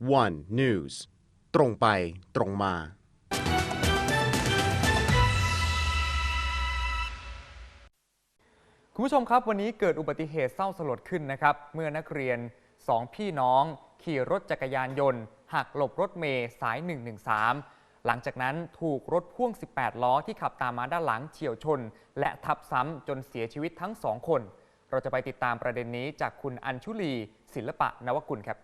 One News ตรงไปตรงมา คุณผู้ชมครับวันนี้เกิดอุบัติเหตุเศร้าสลดขึ้นนะครับ เมื่อนักเรียน 2 พี่น้อง ขี่รถจักรยานยนต์ หักหลบรถเมย์สาย 113 หลังจากนั้นถูกรถพ่วง 18 ล้อที่ขับตามมาด้านหลังเฉียวชน และทับซ้ำจนเสียชีวิตทั้งสองคน เราจะไปติดตามประเด็นนี้จากคุณอัญชุลี ศิลปะนวกุลครับ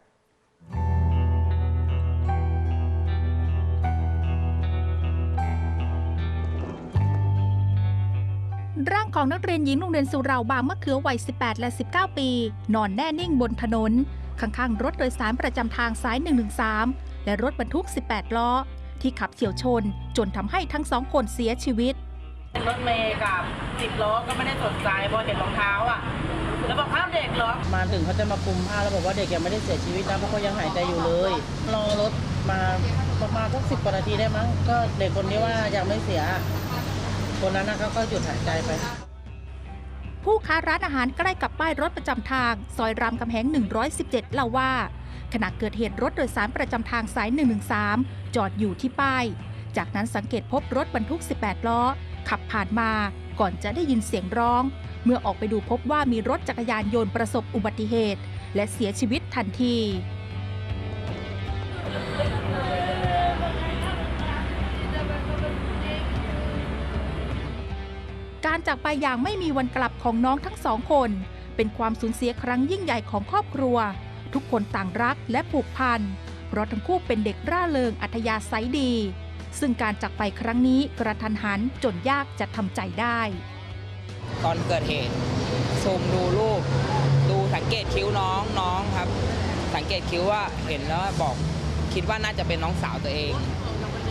ร่างของนักเรียนหญิงโรงเรียนสุเหราบางมะเขือวัย 18 และ 19 ปี นอนแน่นิ่งบนถนน ข้างๆ รถโดยสารประจำทางสาย 113 และรถบรรทุก 18 ล้อ ที่ขับเฉียวชน จนทำให้ทั้งสองคนเสียชีวิต รถเมย์กับสิบล้อก็ไม่ได้สนใจพอเห็นรองเท้าอะ แล้วบอกห้ามเด็กเหรอ มาถึงเขาจะมาคุมผ้าแล้วบอกว่าเด็กยังไม่ได้เสียชีวิตนะเพราะเขายังหายใจอยู่เลยรอรถมาประมาณสักสิบกว่านาทีได้มั้งก็เด็กคนนี้ว่ายังไม่เสีย คนนั้นนะเขาก็หยุดหายใจไป ผู้ค้าร้านอาหารใกล้กับป้ายรถประจำทาง ซอยรามคำแหง 117 เล่าว่า ขณะเกิดเหตุรถโดยสารประจำทางสาย 113 จอดอยู่ที่ป้าย จากนั้นสังเกตพบรถบรรทุก 18 ล้อ ขับผ่านมาก่อนจะได้ยินเสียงร้อง เมื่อออกไปดูพบว่ามีรถจักรยานยนต์ประสบอุบัติเหตุ และเสียชีวิตทันที การจากไปอย่างไม่มีวันกลับของน้องทั้งสองคน เป็นความสูญเสียครั้งยิ่งใหญ่ของครอบครัว ทุกคนต่างรักและผูกพันเพราะทั้งคู่เป็นเด็กร่าเริงอัธยาศัยดี ซึ่งการจากไปครั้งนี้กระทันหันจนยากจะทำใจได้ ตอนเกิดเหตุซูมดูรูปดูสังเกตคิ้วน้องน้องครับ สังเกตคิ้วว่าเห็นแล้วบอกคิดว่าน่าจะเป็นน้องสาวตัวเอง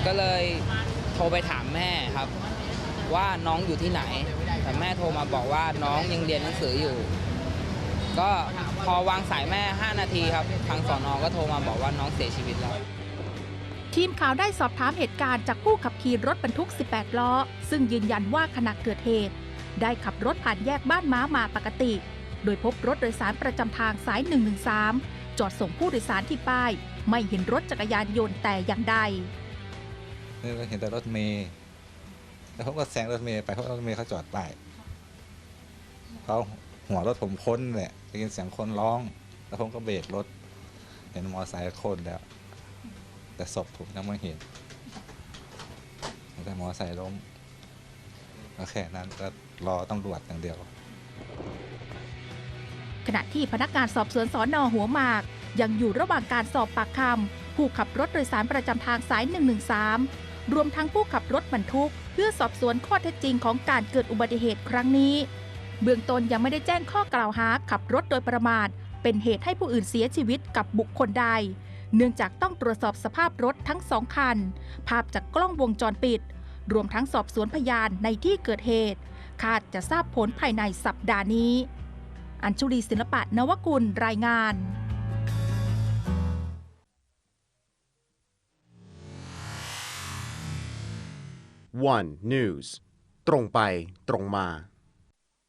ก็เลยโทรไปถามแม่ครับ ว่าน้องอยู่ที่ไหน แต่แม่โทรมาบอกว่าน้องยังเรียนหนังสืออยู่ ก็พอวางสายแม่ 5 นาทีครับ ทางสอนอก็โทรมาบอกว่าน้องเสียชีวิตแล้ว ทีมข่าวได้สอบถามเหตุการณ์จากผู้ขับขี่รถบรรทุก 18 ล้อ ซึ่งยืนยันว่าขณะเกิดเหตุ ได้ขับรถผ่านแยกบ้านม้ามาปกติ โดยพบรถโดยสารประจำทางสาย 113 จอดส่งผู้โดยสารที่ป้าย ไม่เห็นรถจักรยานยนต์แต่อย่างใดนี่เราเห็นแต่รถเมย์ แล้วผมก็แซงรถเมย์ไปเพราะรถเมย์เขาจอดป้ายเขาหัวรถผมพ้นเนี่ยได้ยินเสียงคนร้อง แล้วผมก็เบรกรถ เห็นมอไซค์คนแล้ว แต่ศพผมยังไม่เห็นแต่มอไซค์ล้มก็แค่นั้นก็รอตำรวจอย่างเดียว ขณะที่พนักงานสอบสวนสอนอหัวหมาก ยังอยู่ระหว่างการสอบปากคำผู้ขับรถโดยสารประจำทางสาย 113 รวมทั้งผู้ขับรถบรรทุก เพื่อสอบสวนข้อเท็จจริงของการเกิดอุบัติเหตุครั้งนี้ เบื้องต้นยังไม่ได้แจ้งข้อกล่าวหาขับรถโดยประมาทเป็นเหตุให้ผู้อื่นเสียชีวิตกับบุคคลใด เนื่องจากต้องตรวจสอบสภาพรถทั้งสองคัน ภาพจากกล้องวงจรปิด รวมทั้งสอบสวนพยานในที่เกิดเหตุ คาดจะทราบผลภายในสัปดาห์นี้ อัญชุลีศิลปะนวกุลรายงาน One News ตรงไปตรงมา